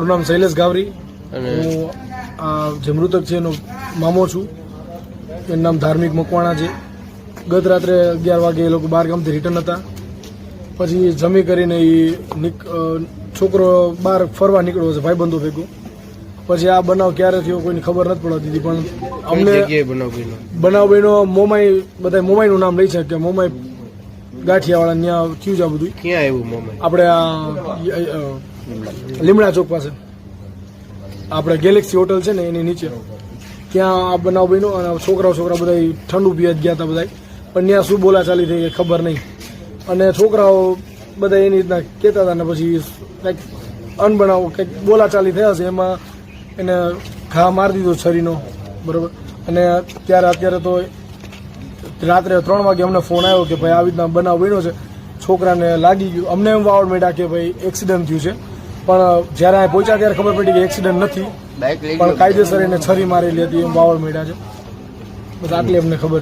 મારું નામ શૈલેષ ગાવરી. અને હું આ જે મૃતક છે એનો મામો છું. એનું નામ ધાર્મિક મકવાણા છે. ગત રાત્રે અગિયાર વાગે એ લોકો બાર ગામથી રિટર્ન હતા. પછી જમી કરીને એ છોકરો બહાર ફરવા નીકળ્યો છે ભાઈબંધો ભેગો. પછી આ બનાવ ક્યારે થયો કોઈની ખબર નથી પડતી હતી પણ અમને બનાવ બન્યો? મોમાઈ બધા મોમાઈનું નામ લઈ છે કે મોમાઈ ગાંઠિયાવાળા ત્યાં થયું છે આ બધું ક્યાં આવ્યું આપણે આ લીમડા ચોક પાસે. આપણે ગેલેક્સી હોટલ છે ને એની નીચે. ત્યાં આ બનાવ બન્યો અને છોકરાઓ છોકરા બધા ઠંડુ પીવા ગયા હતા બધા પણ ત્યાં શું બોલાચાલી થઈ ગઈ ખબર નહીં. અને છોકરાઓ બધા એની રીતના કહેતા હતા ને પછી કંઈક અનબનાવ કંઈક બોલાચાલી થયા છે. એમાં એને ઘા મારી દીધો છરીનો બરોબર? અને ત્યારે અત્યારે તો રાત્રે ત્રણ વાગે અમને ફોન આવ્યો કે ભાઈ આવી રીતના બનાવ બન્યો છે. છોકરાને લાગી ગયું. અમને એમ વાવડ મેળ્યા કે ભાઈ એક્સિડન્ટ થયું છે. પણ જ્યારે અહીં પહોંચ્યા ત્યારે ખબર પડી કે એક્સિડન્ટ નથી. પણ કાયદેસર એને છરી મારેલી હતી એમ વાવડ મેળ્યા છે. બસ આટલી અમને ખબર